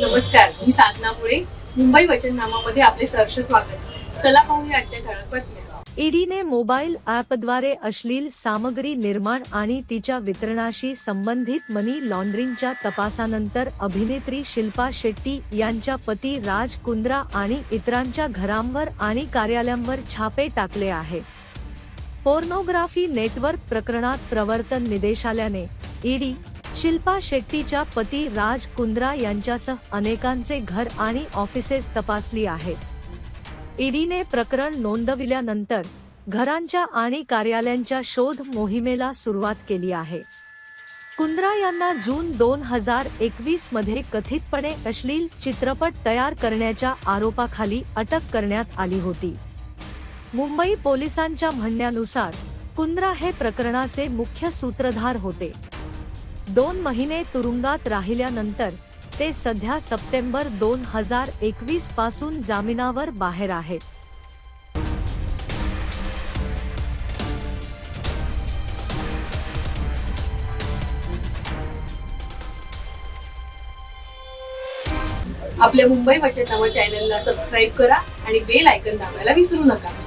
नमस्कार मी साधना मुळे. मुंबई वचननामामध्ये आपले सहर्ष स्वागत. चला पाहूया आजच्या ठळक बातम्या. ईडीने मोबाईल ॲपद्वारे अश्लील सामग्री निर्माण आणि तिच्या वितरणाशी संबंधित मनी लॉन्ड्रिंगच्या तपासानंतर अभिनेत्री शिल्पा शेट्टी यांच्या पती राज कुंद्रा आणि इतरांच्या घरांवर आणि कार्यालयांवर छापे टाकले आहे. पोर्नोग्राफी नेटवर्क प्रकरणात प्रवर्तन निदेशालयाने ईडी शिल्पा शेट्टीच्या पती राज कुंद्रा यांच्यासह अनेकांचे घर आणि ऑफिसेस तपासली आहेत. ईडीने प्रकरण नोंदविल्यानंतर घरांच्या आणि कार्यालयांच्या शोध मोहिमेला सुरुवात केली आहे. कुंद्रा यांना जून दोन हजार एकवीसमध्ये कथितपणे अश्लील चित्रपट तयार करण्याच्या आरोपाखाली अटक करण्यात आली होती. मुंबई पोलिसांच्या म्हणण्यानुसार कुंद्रा हे प्रकरणाचे मुख्य सूत्रधार होते. दोन महिने तुरुंगात राहिल्यानंतर ते सध्या सप्टेंबर दोन हजार एकवीसपासून जामिनावर बाहेर आहेत. आपल्या मुंबई बचत नावा चॅनलला सबस्क्राईब करा आणि बेल आयकन दाबायला विसरू नका.